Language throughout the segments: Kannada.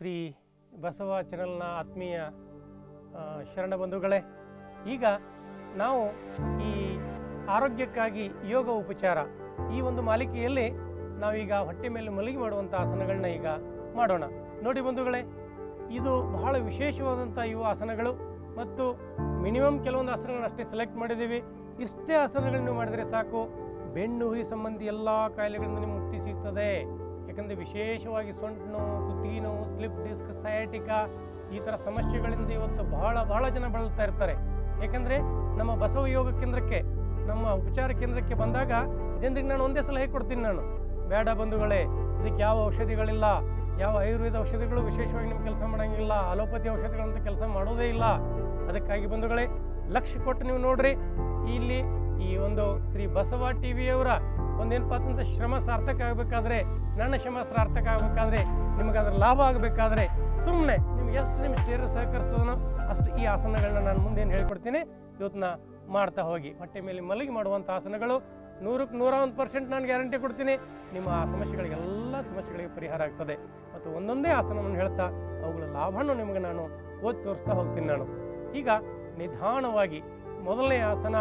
ಶ್ರೀ ಬಸವ ಚಾನಲ್ನ ಆತ್ಮೀಯ ಶರಣ ಬಂಧುಗಳೇ, ಈಗ ನಾವು ಈ ಆರೋಗ್ಯಕ್ಕಾಗಿ ಯೋಗ ಉಪಚಾರ ಈ ಒಂದು ಮಾಲಿಕೆಯಲ್ಲಿ ನಾವೀಗ ಹೊಟ್ಟೆ ಮೇಲೆ ಮಲಗಿ ಮಾಡುವಂಥ ಆಸನಗಳನ್ನ ಈಗ ಮಾಡೋಣ. ನೋಡಿ ಬಂಧುಗಳೇ, ಇದು ಬಹಳ ವಿಶೇಷವಾದಂಥ ಇವು ಆಸನಗಳು ಮತ್ತು ಮಿನಿಮಮ್ ಕೆಲವೊಂದು ಆಸನಗಳನ್ನ ಅಷ್ಟೇ ಸೆಲೆಕ್ಟ್ ಮಾಡಿದ್ದೀವಿ. ಇಷ್ಟೇ ಆಸನಗಳನ್ನು ಮಾಡಿದರೆ ಸಾಕು. ಬೆನ್ನು ಹುರಿ ಸಂಬಂಧಿ ಎಲ್ಲ ಕಾಯಿಲೆಗಳಿಂದ ಮುಕ್ತಿ ಸಿಗ್ತದೆ. ಯಾಕಂದರೆ ವಿಶೇಷವಾಗಿ ಸೊಂಟು ನೋವು, ಕುತ್ತಿಗೆ ನೋವು, ಸ್ಲಿಪ್ ಡಿಸ್ಕ್, ಸಯಾಟಿಕ ಈ ಥರ ಸಮಸ್ಯೆಗಳಿಂದ ಇವತ್ತು ಬಹಳ ಬಹಳ ಜನ ಬಳಲ್ತಾ ಇರ್ತಾರೆ. ಯಾಕಂದರೆ ನಮ್ಮ ಬಸವ ಯೋಗ ಕೇಂದ್ರಕ್ಕೆ, ನಮ್ಮ ಉಪಚಾರ ಕೇಂದ್ರಕ್ಕೆ ಬಂದಾಗ ಜನರಿಗೆ ನಾನು ಒಂದೇ ಸಲಹೆ ಕೊಡ್ತೀನಿ ನಾನು? ಬೇಡ ಬಂಧುಗಳೇ, ಇದಕ್ಕೆ ಯಾವ ಔಷಧಿಗಳಿಲ್ಲ, ಯಾವ ಆಯುರ್ವೇದ ಔಷಧಿಗಳು ವಿಶೇಷವಾಗಿ ನಿಮ್ಗೆ ಕೆಲಸ ಮಾಡೋಂಗಿಲ್ಲ, ಅಲೋಪತಿ ಔಷಧಿಗಳಂತ ಕೆಲಸ ಮಾಡೋದೇ ಇಲ್ಲ. ಅದಕ್ಕಾಗಿ ಬಂಧುಗಳೇ, ಲಕ್ಷ ಕೊಟ್ಟು ನೀವು ನೋಡ್ರಿ. ಇಲ್ಲಿ ಈ ಒಂದು ಶ್ರೀ ಬಸವ ಟಿ ವಿಯವರ ಒಂದೇನಪ್ಪ ಅಂತಂದ್ರೆ ಶ್ರಮ ಸಾರ್ಥಕ ಆಗಬೇಕಾದ್ರೆ, ನನ್ನ ಶ್ರಮ ಸಾರ್ಥಕ ಆಗಬೇಕಾದ್ರೆ ನಿಮಗೆ ಅದರ ಲಾಭ ಆಗಬೇಕಾದ್ರೆ ಸುಮ್ಮನೆ ನಿಮ್ಗೆ ಎಷ್ಟು ನಿಮ್ಮ ಶರೀರ ಸಹಕರಿಸ್ತದನೋ ಅಷ್ಟು ಈ ಆಸನಗಳನ್ನ ನಾನು ಮುಂದೇನು ಹೇಳ್ಕೊಡ್ತೀನಿ. ಇವತ್ತನ್ನ ಮಾಡ್ತಾ ಹೋಗಿ. ಹೊಟ್ಟೆ ಮೇಲೆ ಮಲಗಿ ಮಾಡುವಂಥ ಆಸನಗಳು ನೂರಕ್ಕೆ ನೂರ ಒಂದು ಪರ್ಸೆಂಟ್ ನಾನು ಗ್ಯಾರಂಟಿ ಕೊಡ್ತೀನಿ. ನಿಮ್ಮ ಆ ಸಮಸ್ಯೆಗಳಿಗೆ ಎಲ್ಲ ಸಮಸ್ಯೆಗಳಿಗೆ ಪರಿಹಾರ ಆಗ್ತದೆ. ಮತ್ತು ಒಂದೊಂದೇ ಆಸನವನ್ನು ಹೇಳ್ತಾ ಅವುಗಳ ಲಾಭನೂ ನಿಮಗೆ ನಾನು ಓದಿ ತೋರಿಸ್ತಾ ಹೋಗ್ತೀನಿ ನಾನು. ಈಗ ನಿಧಾನವಾಗಿ ಮೊದಲನೇ ಆಸನ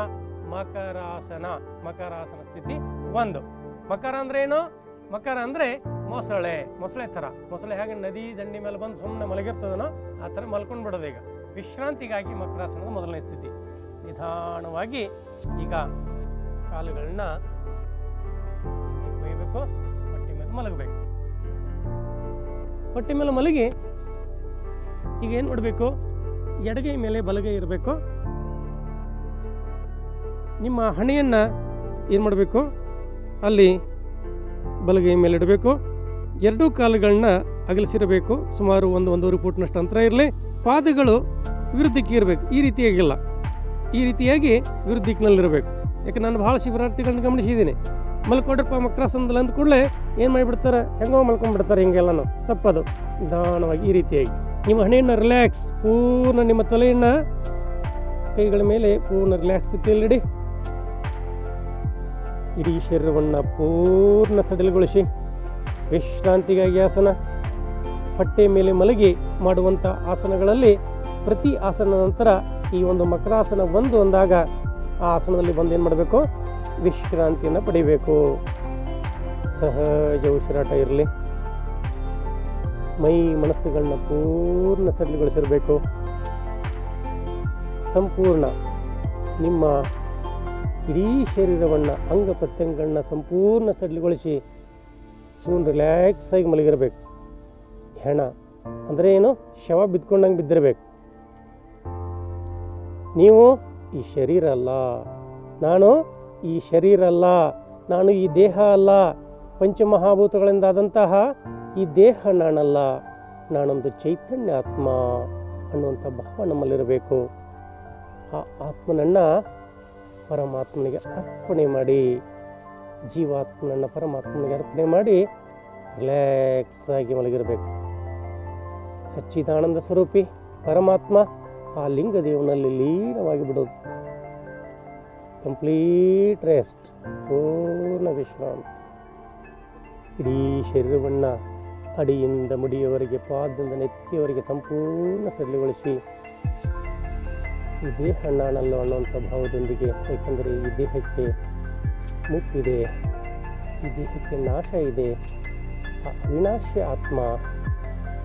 ಮಕರಾಸನ. ಮಕರಾಸನ ಸ್ಥಿತಿ. ಒಂದು. ಮಕರ ಅಂದ್ರೆ ಏನು? ಮಕರ ಅಂದ್ರೆ ಮೊಸಳೆ. ಮೊಸಳೆ ಥರ. ಮೊಸಳೆ ಹಾಗೆ ನದಿ, ದಂಡಿ ಮೇಲೆ ಬಂದು ಸುಮ್ಮನೆ ಮಲಗಿರ್ತದನೋ ಆ ಥರ ಮಲ್ಕೊಂಡು ಬಿಡೋದು ಈಗ. ವಿಶ್ರಾಂತಿಗಾಗಿ ಮಕರಾಸನದ ಮೊದಲನೇ ಸ್ಥಿತಿ. ನಿಧಾನವಾಗಿ ಈಗ ಕಾಲುಗಳನ್ನ ಒಯ್ಯಬೇಕು ಹೊಟ್ಟೆ ಮೇಲೆ ಮಲಗಬೇಕು. ಹೊಟ್ಟೆ ಮೇಲೆ ಮಲಗಿ ಈಗ ಏನು ಮಾಡಬೇಕು? ಎಡಗೈ ಮೇಲೆ ಬಲಗೈ ಇರಬೇಕು. ನಿಮ್ಮ ಹಣೆಯನ್ನು ಏನು ಮಾಡಬೇಕು? ಅಲ್ಲಿ ಬಲಗೈ ಮೇಲೆ ಇಡಬೇಕು ಎರಡೂ ಕಾಲುಗಳನ್ನ ಅಗಲಿಸಿರಬೇಕು. ಸುಮಾರು ಒಂದು ಒಂದೂವರೆ ಫೂಟ್ನಷ್ಟು ಅಂತರ ಇರಲಿ. ಪಾದಗಳು ವಿರುದ್ಧಕ್ಕೆ ಇರಬೇಕು. ಈ ರೀತಿಯಾಗಿಲ್ಲ. ಈ ರೀತಿಯಾಗಿ ವಿರುದ್ಧ ದಿಕ್ಕಿನಲ್ಲಿರಬೇಕು ಯಾಕೆ ನಾನು ಭಾಳ ಶಿಬಿರಾರ್ಥಿಗಳನ್ನ ಗಮನಿಸಿದ್ದೀನಿ. ಮಲ್ಕೊಂಡ್ರಪ್ಪ ಮಕ್ರಾಸನದಲ್ಲಿ ಅಂದ ಕೂಡಲೇ ಏನು ಮಾಡಿಬಿಡ್ತಾರೆ? ಹೆಂಗೋ ಮಲ್ಕೊಂಡ್ಬಿಡ್ತಾರೆ ಹಿಂಗೆಲ್ಲನೂ. ತಪ್ಪದು. ನಿಧಾನವಾಗಿ ಈ ರೀತಿಯಾಗಿ. ನಿಮ್ಮ ಹಣೆಯನ್ನು ರಿಲ್ಯಾಕ್ಸ್ ಪೂರ್ಣ ನಿಮ್ಮ ತಲೆಯನ್ನು ಕೈಗಳ ಮೇಲೆ ಪೂರ್ಣ ರಿಲ್ಯಾಕ್ಸ್ ಸ್ಥಿತಿಯಲ್ಲಿಡಿ. ಇಡೀ ಶರೀರವನ್ನು ಪೂರ್ಣ ಸಡಿಲಗೊಳಿಸಿ ವಿಶ್ರಾಂತಿಗಾಗಿ ಆಸನ, ಹೊಟ್ಟೆ ಮೇಲೆ ಮಲಗಿ ಮಾಡುವಂಥ ಆಸನಗಳಲ್ಲಿ ಪ್ರತಿ ಆಸನ ನಂತರ ಈ ಒಂದು ಮಕರಾಸನ ಒಂದು ಅಂದಾಗ ಆ ಆಸನದಲ್ಲಿ ಬಂದು ಏನು ಮಾಡಬೇಕು? ವಿಶ್ರಾಂತಿಯನ್ನು ಪಡಿಬೇಕು. ಸಹಜ ಉಸಿರಾಟ ಇರಲಿ. ಮೈ ಮನಸ್ಸುಗಳನ್ನ ಪೂರ್ಣ ಸಡಿಲಗೊಳಿಸಿರಬೇಕು. ಸಂಪೂರ್ಣ ನಿಮ್ಮ ಇಡೀ ಶರೀರವನ್ನು, ಅಂಗ ಪ್ರತ್ಯಂಗಗಳನ್ನ ಸಂಪೂರ್ಣ ಸಡಿಲಗೊಳಿಸಿ ಸೂನ್ ರಿಲ್ಯಾಕ್ಸ್ ಆಗಿ ಮಲಗಿರಬೇಕು. ಹೆಣ ಅಂದರೆ ಏನು? ಶವ ಬಿದ್ಕೊಂಡಂಗೆ ಬಿದ್ದಿರಬೇಕು. ನೀವು ಈ ಶರೀರ ಅಲ್ಲ. ನಾನು ಈ ಶರೀರ ಅಲ್ಲ. ನಾನು ಈ ದೇಹ ಅಲ್ಲ. ಪಂಚಮಹಾಭೂತಗಳಿಂದಾದಂತಹ ಈ ದೇಹ ನಾನಲ್ಲ. ನಾನೊಂದು ಚೈತನ್ಯ ಆತ್ಮ ಅನ್ನುವಂಥ ಭಾವ ನಮ್ಮಲ್ಲಿರಬೇಕು ಆ ಆತ್ಮನನ್ನು ಪರಮಾತ್ಮನಿಗೆ ಅರ್ಪಣೆ ಮಾಡಿ, ಜೀವಾತ್ಮನನ್ನು ಪರಮಾತ್ಮನಿಗೆ ಅರ್ಪಣೆ ಮಾಡಿ ರಿಲ್ಯಾಕ್ಸ್ ಆಗಿ ಮಲಗಿರಬೇಕು. ಸಚ್ಚಿದಾನಂದ ಸ್ವರೂಪಿ ಪರಮಾತ್ಮ ಆ ಲಿಂಗದೇವನಲ್ಲಿ ಲೀನವಾಗಿ ಬಿಡೋದು. ಕಂಪ್ಲೀಟ್ ರೆಸ್ಟ್ ಪೂರ್ಣ ವಿಶ್ರಾಂತಿ. ಇಡೀ ಶರೀರವನ್ನು ಅಡಿಯಿಂದ ಮುಡಿಯವರೆಗೆ, ಪಾದದಿಂದ ನೆತ್ತಿಯವರೆಗೆ ಸಂಪೂರ್ಣ ಸಡಿಲಗೊಳಿಸಿ ಈ ದೇಹ ನಾನಲ್ಲ ಅನ್ನುವಂಥ ಭಾವದೊಂದಿಗೆ, ಏಕೆಂದರೆ ಈ ದೇಹಕ್ಕೆ ಮುಟ್ಟಿದೆ ಈ ದೇಹಕ್ಕೆ ನಾಶ ಇದೆ. ಆ ಅವಿನಾಶ ಆತ್ಮ,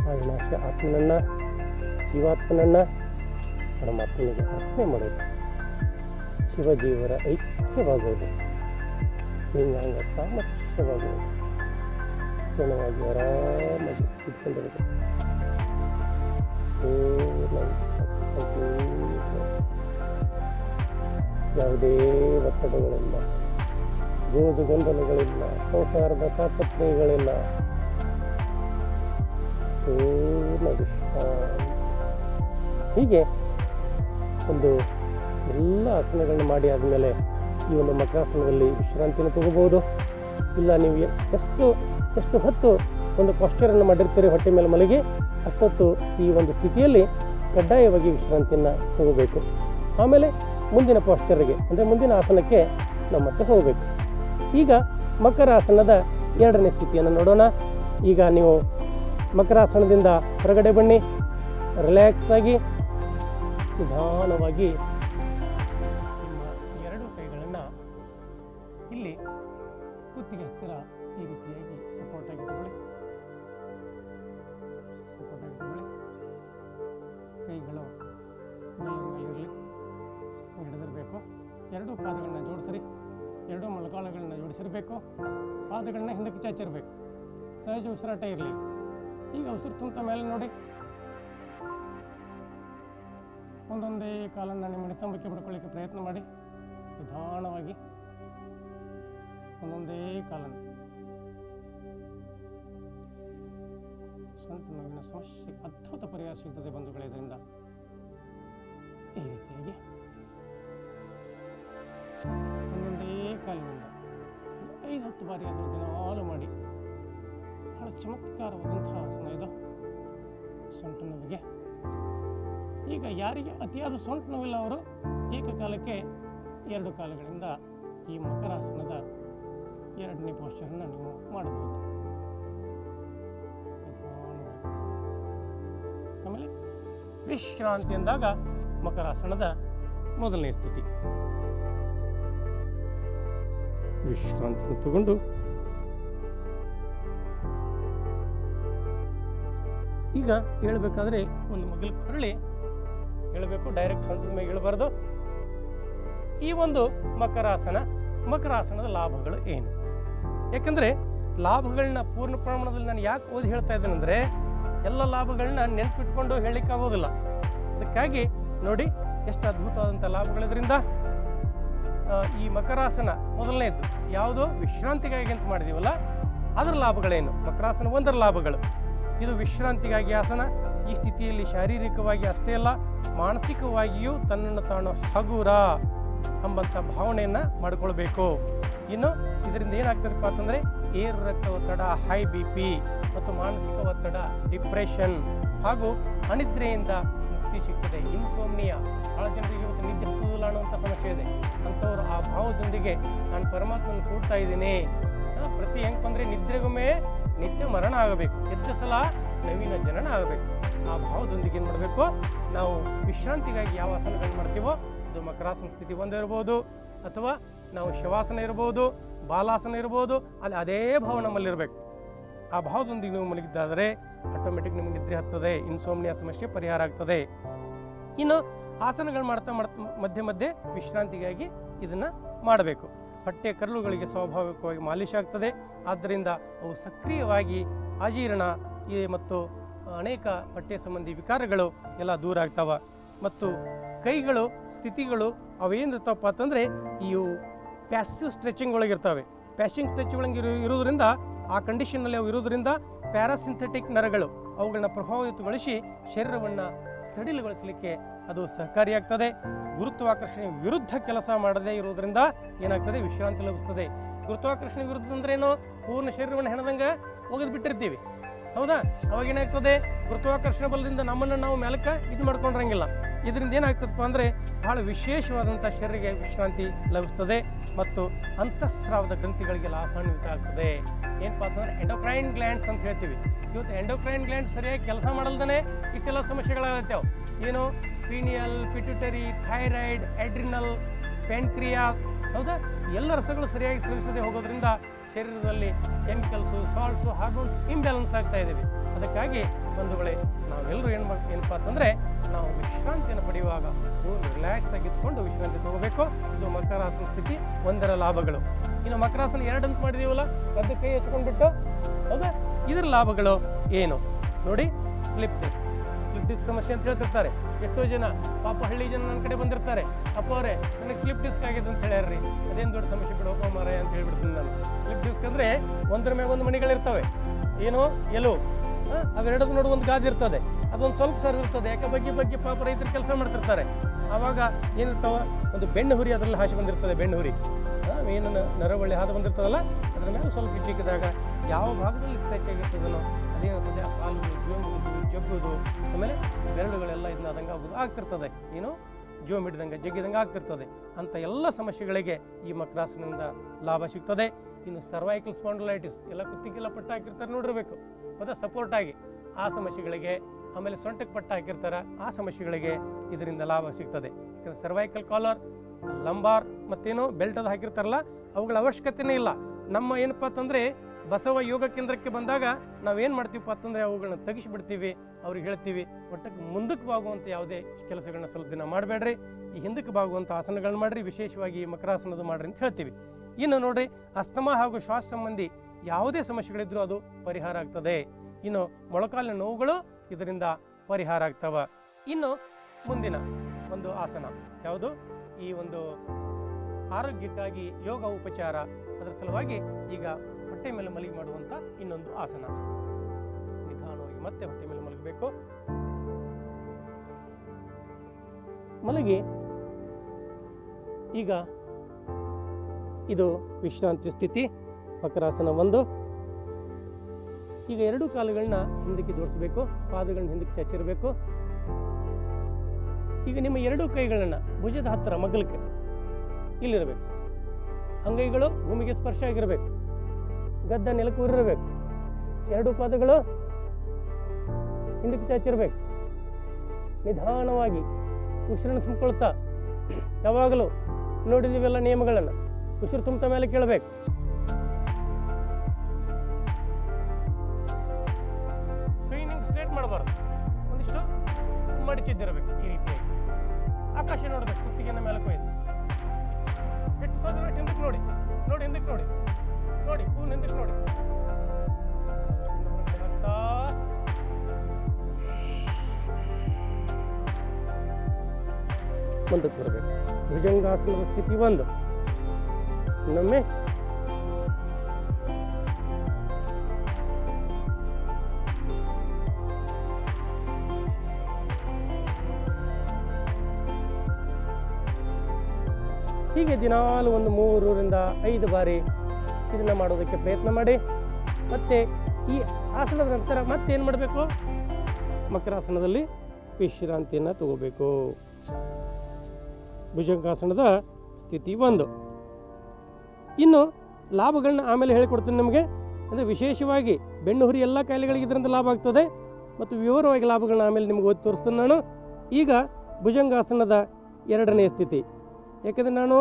ಆ ವಿನಾಶ ಆತ್ಮನನ್ನು, ಜೀವಾತ್ಮನನ್ನು ಪರಮಾತ್ಮನಿಗೆ ಅರ್ಪಣೆ ಮಾಡೋದು, ಶಿವಜೀವರ ಐಕ್ಯವಾಗೋದು, ಲಿಂಗಾಂಗ ಸಾಮರ್ಥ್ಯವಾಗೋದು. ಕ್ಷಣವಾಗಿ ಆರಾಮಾಗಿ ಇಟ್ಕೊಂಡಿರೋದು ಯಾವುದೇ ಒತ್ತಡಗಳಿಲ್ಲ. ಗೋಜು ಗೊಂದಲಗಳಿಲ್ಲ ಸಂಸಾರದ ತಾಪತ್ರಯಗಳಿಲ್ಲ. ಪೂರ್ಣ ವಿಶ್ರಾಂತಿ. ಹೀಗೆ ಒಂದು ಎಲ್ಲ ಆಸನಗಳನ್ನ ಮಾಡಿ ಆದಮೇಲೆ ಈ ಒಂದು ಮಕರಾಸನದಲ್ಲಿ ವಿಶ್ರಾಂತಿನ ತಗೋಬೋದು. ಇಲ್ಲ, ನೀವು ಎಷ್ಟು ಎಷ್ಟು ಹೊತ್ತು ಒಂದು ಪಾಶ್ಚರನ್ನು ಮಾಡಿರ್ತೀರಿ ಹೊಟ್ಟೆ ಮೇಲೆ ಮಲಗಿ, ಅಷ್ಟೊತ್ತು ಈ ಒಂದು ಸ್ಥಿತಿಯಲ್ಲಿ ಕಡ್ಡಾಯವಾಗಿ ವಿಶ್ರಾಂತಿಯನ್ನು ತಗೋಬೇಕು. ಆಮೇಲೆ ಮುಂದಿನ ಪಾಶ್ಚರ್ಗೆ ಅಂದರೆ ಮುಂದಿನ ಆಸನಕ್ಕೆ ನಾವು ಮತ್ತೆ ಹೋಗಬೇಕು. ಈಗ ಮಕರ ಆಸನದ ಎರಡನೇ ಸ್ಥಿತಿಯನ್ನು ನೋಡೋಣ. ಈಗ ನೀವು ಮಕರಾಸನದಿಂದ ಹೊರಗಡೆ ಬನ್ನಿ. ರಿಲ್ಯಾಕ್ಸ್ ಆಗಿ, ನಿಧಾನವಾಗಿ ಎರಡು ಕೈಗಳನ್ನು ಇಲ್ಲಿ ಕುತ್ತಿಗೆ ಹತ್ತಿರ ಈ ರೀತಿಯಾಗಿ ಎರಡೂ ಪಾದಗಳನ್ನ ಜೋಡಿಸ್ರಿ. ಎರಡೂ ಮೊಳಕಾಲುಗಳನ್ನ ಜೋಡಿಸಿರಬೇಕು. ಪಾದಗಳನ್ನ ಹಿಂದಕ್ಕೆ ಚಾಚಿರಬೇಕು. ಸಹಜ ಉಸಿರಾಟ ಇರಲಿ. ಈಗ ಉಸಿರು ತುಂಬ ಮೇಲೆ ನೋಡಿ. ಒಂದೊಂದೇ ಕಾಲನ್ನು ನಿಮ್ಮ ನಿತಂಬಕ್ಕೆ ಬಿಡ್ಕೊಳ್ಳಿಕ್ಕೆ ಪ್ರಯತ್ನ ಮಾಡಿ. ನಿಧಾನವಾಗಿ. ಒಂದೊಂದೇ ಕಾಲನ್ನು. ಸೊಂಟ ನೋವಿನ ಸಮಸ್ಯೆ, ಅದ್ಭುತ ಪರಿಹಾರ ಸಿಗ್ತದೆ ಬಂಧುಗಳೇ ಈ ರೀತಿಯಾಗಿ. ಒಂದೊಂದೇ ಕಾಲಿನಿಂದ ಐದು ಹತ್ತು ಬಾರಿ ಅದರ ದಿನಾಲು ಮಾಡಿ. ಬಹಳ ಚಮತ್ಕಾರವಾದಂತಹ ಆಸನ ಇದು ಸೊಂಟು ನೋವಿಗೆ. ಈಗ ಯಾರಿಗೆ ಅತಿಯಾದ ಸೊಂಟು ನೋವಿಲ್ಲ ಅವರು ಏಕಕಾಲಕ್ಕೆ ಎರಡು ಕಾಲುಗಳಿಂದ ಈ ಮಕರಾಸನದ ಎರಡನೇ ಪೋಸ್ಚರನ್ನು ನೀವು ಮಾಡಬಹುದು. ಆಮೇಲೆ ವಿಶ್ರಾಂತಿ ಎಂದಾಗ ಮಕರಾಸನದ ಮೊದಲನೇ ಸ್ಥಿತಿ. ವಿಶ್ರಾಂತಿಯನ್ನು ತಗೊಂಡು ಈಗ ಹೇಳ್ಬೇಕಾದ್ರೆ ಒಂದು ಮಗಲು ಕೊರಳಿ ಹೇಳಬೇಕು ಡೈರೆಕ್ಟ್ ಸೊಂಟದ ಮೇಲೆ ಹೇಳಬಾರ್ದು. ಈ ಒಂದು ಮಕರಾಸನ, ಮಕರಾಸನದ ಲಾಭಗಳು ಏನು? ಯಾಕಂದರೆ ಲಾಭಗಳನ್ನ ಪೂರ್ಣ ಪ್ರಮಾಣದಲ್ಲಿ ನಾನು ಯಾಕೆ ಓದಿ ಹೇಳ್ತಾ ಇದ್ದೇನೆ ಎಲ್ಲ ಲಾಭಗಳನ್ನ ನೆನ್ಪಿಟ್ಕೊಂಡು ಹೇಳಲಿಕ್ಕಾಗೋದಿಲ್ಲ. ಅದಕ್ಕಾಗಿ ನೋಡಿ, ಎಷ್ಟು ಅದ್ಭುತವಾದಂಥ ಲಾಭಗಳಿದ್ರಿಂದ ಈ ಮಕರಾಸನ ಮೊದಲನೇದ್ದು ಯಾವುದೋ ವಿಶ್ರಾಂತಿಗಾಗಿ ಅಂತ ಮಾಡಿದೀವಲ್ಲ, ಅದರ ಲಾಭಗಳೇನು? ಮಕರಾಸನ ಒಂದರ ಲಾಭಗಳು. ಇದು ವಿಶ್ರಾಂತಿಗಾಗಿ ಆಸನ. ಈ ಸ್ಥಿತಿಯಲ್ಲಿ ಶಾರೀರಿಕವಾಗಿ ಅಷ್ಟೇ ಅಲ್ಲ, ಮಾನಸಿಕವಾಗಿಯೂ ತನ್ನನ್ನು ತಾನು ಹಗುರ ಎಂಬಂಥ ಭಾವನೆಯನ್ನು ಮಾಡಿಕೊಳ್ಬೇಕು. ಇನ್ನು ಇದರಿಂದ ಏನಾಗ್ತದಪ್ಪ ಅಂತಂದರೆ, ಏರು ರಕ್ತ ಒತ್ತಡ ಹೈ ಬಿ ಪಿ ಮತ್ತು ಮಾನಸಿಕ ಒತ್ತಡ ಡಿಪ್ರೆಷನ್ ಹಾಗೂ ಅನಿದ್ರೆಯಿಂದ ಮುಕ್ತಿ ಸಿಗ್ತದೆ ಇನ್ಸೋಮಿಯ ಬಹಳ ಜನರಿಗೆ ಇವತ್ತು ನಿದ್ದೆ ಹತ್ತುವುದಿಲ್ಲ ಅನ್ನುವಂಥ ಸಮಸ್ಯೆ ಇದೆ. ಅಂಥವ್ರು ಆ ಭಾವದೊಂದಿಗೆ ನಾನು ಪರಮಾತ್ಮನ ಕೂಡ್ತಾ ಇದ್ದೀನಿ. ಪ್ರತಿ ಹೆಂಗೆ ಬಂದರೆ ನಿದ್ರೆಗೊಮ್ಮೆ ನಿತ್ಯ ಮರಣ ಆಗಬೇಕು. ಎದ್ದ ಸಲ ನವೀನ ಜನನ ಆಗಬೇಕು. ಆ ಭಾವದೊಂದಿಗೆ ಏನು ಮಾಡಬೇಕು? ನಾವು ವಿಶ್ರಾಂತಿಗಾಗಿ ಯಾವ ಆಸನಗಳನ್ನು ಮಾಡ್ತೀವೋ, ಅದು ಮಕರಾಸನ ಸ್ಥಿತಿ ಒಂದು ಇರ್ಬೋದು, ಅಥವಾ ನಾವು ಶವಾಸನ ಇರ್ಬೋದು, ಬಾಲಾಸನ ಇರ್ಬೋದು, ಅಲ್ಲಿ ಅದೇ ಭಾವ ನಮ್ಮಲ್ಲಿರಬೇಕು. ಆ ಭಾವದೊಂದಿಗೆ ನೀವು ಮಲಗಿದ್ದಾದರೆ ಆಟೋಮೆಟಿಕ್ ನಿಮಗೆ ನಿದ್ರೆ ಹತ್ತದೆ, ಇನ್ಸೋಮ್ನಿಯ ಸಮಸ್ಯೆ ಪರಿಹಾರ ಆಗ್ತದೆ. ಇನ್ನು ಆಸನಗಳು ಮಾಡ್ತಾ ಮಾಡ್ತಾ ಮಧ್ಯೆ ಮಧ್ಯೆ ವಿಶ್ರಾಂತಿಗಾಗಿ ಇದನ್ನು ಮಾಡಬೇಕು. ಹೊಟ್ಟೆ ಕರಳುಗಳಿಗೆ ಸ್ವಾಭಾವಿಕವಾಗಿ ಮಾಲಿಶ್ ಆಗ್ತದೆ. ಆದ್ದರಿಂದ ಅವು ಸಕ್ರಿಯವಾಗಿ ಅಜೀರ್ಣ ಮತ್ತು ಅನೇಕ ಹೊಟ್ಟೆ ಸಂಬಂಧಿ ವಿಕಾರಗಳು ಎಲ್ಲ ದೂರ ಆಗ್ತಾವ. ಮತ್ತು ಕೈಗಳು, ಸ್ಥಿತಿಗಳು ಅವೇನಿರ್ತಪ್ಪ ಅಂತಂದರೆ ಇವು ಪ್ಯಾಸಿವ್ ಸ್ಟ್ರೆಚಿಂಗ್ ಒಳಗಿರ್ತವೆ. ಪ್ಯಾಸಿಂಗ್ ಸ್ಟ್ರೆಚ್ ಒಳಗೆ ಇರು ಇರೋದ್ರಿಂದ ಆ ಕಂಡೀಷನ್ನಲ್ಲಿ ಅವು ಇರೋದ್ರಿಂದ ಪ್ಯಾರಾಸಿಂಥೆಟಿಕ್ ನರಗಳು ಅವುಗಳನ್ನ ಪ್ರಭಾವಿತಗೊಳಿಸಿ ಶರೀರವನ್ನು ಸಡಿಲಗೊಳಿಸಲಿಕ್ಕೆ ಅದು ಸಹಕಾರಿಯಾಗ್ತದೆ. ಗುರುತ್ವಾಕರ್ಷಣೆ ವಿರುದ್ಧ ಕೆಲಸ ಮಾಡದೇ ಇರೋದ್ರಿಂದ ಏನಾಗ್ತದೆ? ವಿಶ್ರಾಂತಿ ಲಭಿಸ್ತದೆ. ಗುರುತ್ವಾಕರ್ಷಣೆ ವಿರುದ್ಧ ಅಂದ್ರೇನು ಪೂರ್ಣ ಶರೀರವನ್ನು ಹೆಣದಂಗೆ ಒಗೆದು ಬಿಟ್ಟಿರ್ತೀವಿ. ಹೌದಾ? ಅವಾಗ ಏನಾಗ್ತದೆ? ಗುರುತ್ವಾಕರ್ಷಣೆ ಬಲದಿಂದ ನಮ್ಮನ್ನು ನಾವು ಮೇಲಕ್ಕೆ ಇದು ಮಾಡ್ಕೊಂಡ್ರಂಗಿಲ್ಲ. ಇದರಿಂದ ಏನಾಗ್ತದಪ್ಪ ಅಂದರೆ ಬಹಳ ವಿಶೇಷವಾದಂಥ ಶರೀರಿಗೆ ವಿಶ್ರಾಂತಿ ಲಭಿಸ್ತದೆ ಮತ್ತು ಅಂತಃಸ್ರಾವದ ಗ್ರಂಥಿಗಳಿಗೆ ಲಾಭಾನ್ವಿತ ಆಗ್ತದೆ. ಏನಪ್ಪ ಅಂತಂದರೆ ಎಂಡೋಕ್ರೈನ್ ಗ್ಲ್ಯಾಂಡ್ಸ್ ಅಂತ ಹೇಳ್ತೀವಿ. ಇವತ್ತು ಎಂಡೋಕ್ರೈನ್ ಗ್ಲ್ಯಾಂಡ್ಸ್ ಸರಿಯಾಗಿ ಕೆಲಸ ಮಾಡಲ್ದೇ ಇಷ್ಟೆಲ್ಲ ಸಮಸ್ಯೆಗಳಾಗತ್ತೇವೆ. ಏನು pineal pituitary thyroid adrenal pancreas ಹೌದಾ? ಎಲ್ಲ ರಸಗಳು ಸರಿಯಾಗಿ ಸ್ರವಿಸದೆ ಹೋಗೋದ್ರಿಂದ ಶರೀರದಲ್ಲಿ ಕೆಮಿಕಲ್ಸು ಸಾಲ್ಟ್ಸು ಹಾರ್ಮೋನ್ಸ್ ಇಂಬ್ಯಾಲೆನ್ಸ್ ಆಗ್ತಾ ಇದ್ದೀವಿ. ಅದಕ್ಕಾಗಿ ಬಂಧುಗಳೇ ನಾವೆಲ್ಲರೂ ಏನು ಮಾಡಿ ಏನಪ್ಪ ಅಂತಂದರೆ ನಾವು ವಿಶ್ರಾಂತಿಯನ್ನು ಪಡೆಯುವಾಗ ರಿಲ್ಯಾಕ್ಸ್ ಆಗಿ ಇದ್ಕೊಂಡು ವಿಶ್ರಾಂತಿ ತಗೋಬೇಕು. ಇದು ಮಕರಾಸನ ಸ್ಥಿತಿ, ಒಂದರ ಲಾಭಗಳು. ಇನ್ನು ಮಕರಾಸನ ಎರಡು ಅಂತ ಮಾಡಿದೀವಲ್ಲ ಅದು ಕೈ ಹಚ್ಕೊಂಡ್ಬಿಟ್ಟು ಹೌದಾ? ಇದರ ಲಾಭಗಳು ಏನು? ನೋಡಿ ಸ್ಲಿಪ್ ಡಿಸ್ಕ್ ಸ್ಲಿಪ್ ಡಿಸ್ಕ್ ಸಮಸ್ಯೆ ಅಂತ ಹೇಳ್ತಿರ್ತಾರೆ. ಎಷ್ಟೋ ಜನ, ಪಾಪ ಹಳ್ಳಿ ಜನ ನನ್ನ ಕಡೆ ಬಂದಿರ್ತಾರೆ. ಅಪ್ಪ ಅವರೇ, ನನಗೆ ಸ್ಲಿಪ್ ಡಿಸ್ಕ್ ಆಗಿದೆ ಅಂತ ಹೇಳ್ಯಾರ್ರಿ. ಅದೇನು ದೊಡ್ಡ ಸಮಸ್ಯೆ ಬಿಡೋಪ್ಪ ಮಾರಾಯ ಅಂತ ಹೇಳ್ಬಿಡ್ತೀನಿ ನಾನು. ಸ್ಲಿಪ್ ಡಿಸ್ಕ್ ಅಂದರೆ ಒಂದರ ಮೇಲೆ ಒಂದು ಮಣಿಗಳಿರ್ತವೆ. ಏನು? ಎಲು? ಅವೆರಡದ ನೋಡು ಒಂದು ಗಾದಿ ಇರ್ತದೆ. ಅದೊಂದು ಸ್ವಲ್ಪ ಸರಿ ಇರ್ತದೆ. ಯಾಕೆ? ಬಗ್ಗೆ ಬಗ್ಗೆ ಪಾಪ ರೈತರು ಕೆಲಸ ಮಾಡ್ತಿರ್ತಾರೆ. ಆವಾಗ ಏನಿರ್ತಾವ? ಒಂದು ಬೆಣ್ಣೆ ಹುರಿ ಅದರಲ್ಲಿ ಹಾಸಿ ಬಂದಿರ್ತದೆ ಬೆಣ್ಣೆ ಹುರಿ. ಏನು ನರವಳ್ಳಿ ಹಾದು ಬಂದಿರ್ತದಲ್ಲ? ಅದರ ಮೇಲೆ ಸ್ವಲ್ಪ ಚಿಕ್ಕಿದಾಗ ಯಾವ ಭಾಗದಲ್ಲಿ ಸ್ಟ್ರೆಚ್ ಆಗಿರ್ತದೋ ಅದೇನಾಗ್ತದೆ ಆ ಕಾಲುಗಳು ಜೋಗುವುದು ಜಗ್ಗುದು ಆಮೇಲೆ ಬೆರಳುಗಳೆಲ್ಲ ಇದನ್ನ ಆದಂಗೆ ಆಗೋದು ಆಗ್ತಿರ್ತದೆ. ಏನು? ಜೋಮ್ ಹಿಡ್ದಂಗೆ ಜಗ್ಗಿದಂಗೆ ಆಗ್ತಿರ್ತದೆ ಅಂಥ ಎಲ್ಲ ಸಮಸ್ಯೆಗಳಿಗೆ ಈ ಮಕ್ರಾಸನಿಂದ ಲಾಭ ಸಿಗ್ತದೆ. ಇನ್ನು ಸರ್ವೈಕಲ್ ಸ್ಪಾಂಡಲೈಟಿಸ್ ಎಲ್ಲ ಕುತ್ತಿಗೆಲ್ಲ ಪಟ್ಟು ಹಾಕಿರ್ತಾರೆ ನೋಡಿರಬೇಕು. ಹೌದಾ ಸಪೋರ್ಟ್ ಆಗಿ ಆ ಸಮಸ್ಯೆಗಳಿಗೆ, ಆಮೇಲೆ ಸೊಂಟಕ್ಕೆ ಪಟ್ಟ ಹಾಕಿರ್ತಾರೆ ಆ ಸಮಸ್ಯೆಗಳಿಗೆ ಇದರಿಂದ ಲಾಭ ಸಿಗ್ತದೆ. ಯಾಕಂದರೆ ಸರ್ವೈಕಲ್ ಕಾಲರ್ ಲಂಬಾರ್ ಮತ್ತೇನು ಬೆಲ್ಟ್ ಅದು ಹಾಕಿರ್ತಾರಲ್ಲ, ಅವುಗಳ ಅವಶ್ಯಕತೆನೇ ಇಲ್ಲ. ನಮ್ಮ ಏನಪ್ಪ ಅಂತಂದರೆ ಬಸವ ಯೋಗ ಕೇಂದ್ರಕ್ಕೆ ಬಂದಾಗ ನಾವೇನು ಮಾಡ್ತೀವಪ್ಪ ಅಂತಂದರೆ ಅವುಗಳನ್ನ ತೆಗಿಸಿಬಿಡ್ತೀವಿ, ಅವ್ರಿಗೆ ಹೇಳ್ತೀವಿ ಒಟ್ಟಕ್ಕೆ ಮುಂದಕ್ಕೆ ಬಾಗುವಂಥ ಯಾವುದೇ ಕೆಲಸಗಳನ್ನ ಸ್ವಲ್ಪ ದಿನ ಮಾಡಬೇಡ್ರಿ, ಈ ಹಿಂದಕ್ಕೆ ಬಾಗುವಂಥ ಆಸನಗಳನ್ನ ಮಾಡಿರಿ, ವಿಶೇಷವಾಗಿ ಮಕರಾಸನದ ಮಾಡಿರಿ ಅಂತ ಹೇಳ್ತೀವಿ. ಇನ್ನು ನೋಡ್ರಿ, ಅಸ್ತಮ ಹಾಗೂ ಶ್ವಾಸ ಸಂಬಂಧಿ ಯಾವುದೇ ಸಮಸ್ಯೆಗಳಿದ್ರೂ ಅದು ಪರಿಹಾರ ಆಗ್ತದೆ. ಇನ್ನು ಮೊಳಕಾಲಿನ ನೋವುಗಳು ಇದರಿಂದ ಪರಿಹಾರ ಆಗ್ತವೆ. ಇನ್ನು ಮುಂದಿನ ಒಂದು ಆಸನ ಯಾವುದು? ಈ ಒಂದು ಆರೋಗ್ಯಕ್ಕಾಗಿ ಯೋಗ ಉಪಚಾರ. ಅದರ ಸಲುವಾಗಿ ಈಗ ಹೊಟ್ಟೆ ಮೇಲೆ ಮಲಗಿ ಮಾಡುವಂತ ಇನ್ನೊಂದು ಆಸನ. ನಿಧಾನವಾಗಿ ಮತ್ತೆ ಹೊಟ್ಟೆ ಮೇಲೆ ಮಲಗಬೇಕು. ಮಲಗಿ. ಈಗ ಇದು ವಿಶ್ರಾಂತಿ ಸ್ಥಿತಿ, ವಕ್ರಾಸನ ಒಂದು. ಈಗ ಎರಡು ಕಾಲುಗಳನ್ನ ಹಿಂದಕ್ಕೆ ಜೋಡಿಸಬೇಕು ಪಾದಗಳನ್ನ ಹಿಂದಕ್ಕೆ ಚಾಚಿರಬೇಕು. ಈಗ ನಿಮ್ಮ ಎರಡು ಕೈಗಳನ್ನು ಭುಜದ ಹತ್ತಿರ ಮಗಲಕ್ಕೆ ಇಲ್ಲಿರಬೇಕು. ಅಂಗೈಗಳು ಭೂಮಿಗೆ ಸ್ಪರ್ಶ ಆಗಿರಬೇಕು. ಗದ್ದ ನೆಲಕ್ಕೆ ಉರಿರಬೇಕು ಎರಡು ಪದಗಳು ಹಿಂದಕ್ಕೆ ಚಾಚಿರ್ಬೇಕು. ನಿಧಾನವಾಗಿ ಉಸಿರನ್ನು ತುಂಬಿಕೊಳ್ತಾ ಯಾವಾಗಲೂ ನೋಡಿದೀವೆಲ್ಲ ನಿಯಮಗಳನ್ನು. ಉಸಿರು ತುಂಬ್ತಾ ಮೇಲೆ ಕೇಳಬೇಕು. ಮುಂದಕ್ಕೆ ಬರಬೇಕು ಭುಜಂಗಾಸನದ ಸ್ಥಿತಿ ಒಂದು. ಇನ್ನೊಮ್ಮೆ. ಹೀಗೆ ದಿನಾಲು ಒಂದು ಮೂರರಿಂದ ಐದು ಬಾರಿ ಇದನ್ನು ಮಾಡೋದಕ್ಕೆ ಪ್ರಯತ್ನ ಮಾಡಿ. ಮತ್ತೆ ಈ ಆಸನದ ನಂತರ ಮತ್ತೇನು ಮಾಡಬೇಕು? ಮಕರಾಸನದಲ್ಲಿ ವಿಶ್ರಾಂತಿಯನ್ನು ತಗೋಬೇಕು. ಭುಜಂಗಾಸನದ ಸ್ಥಿತಿ ಒಂದು. ಇನ್ನು ಲಾಭಗಳನ್ನ ಆಮೇಲೆ ಹೇಳಿಕೊಡ್ತೀನಿ ನಿಮಗೆ. ಅಂದರೆ ವಿಶೇಷವಾಗಿ ಬೆನ್ನು ಹುರಿ ಎಲ್ಲ ಕಾಯಿಲೆಗಳಿಗೆ ಇದರಿಂದ ಲಾಭ ಆಗ್ತದೆ ಮತ್ತು ವಿವರವಾಗಿ ಲಾಭಗಳನ್ನ ಆಮೇಲೆ ನಿಮ್ಗೆ ಓದಿ ತೋರಿಸ್ತೀನಿ ನಾನು. ಈಗ ಭುಜಂಗಾಸನದ ಎರಡನೇ ಸ್ಥಿತಿ. ಯಾಕಂದರೆ ನಾನು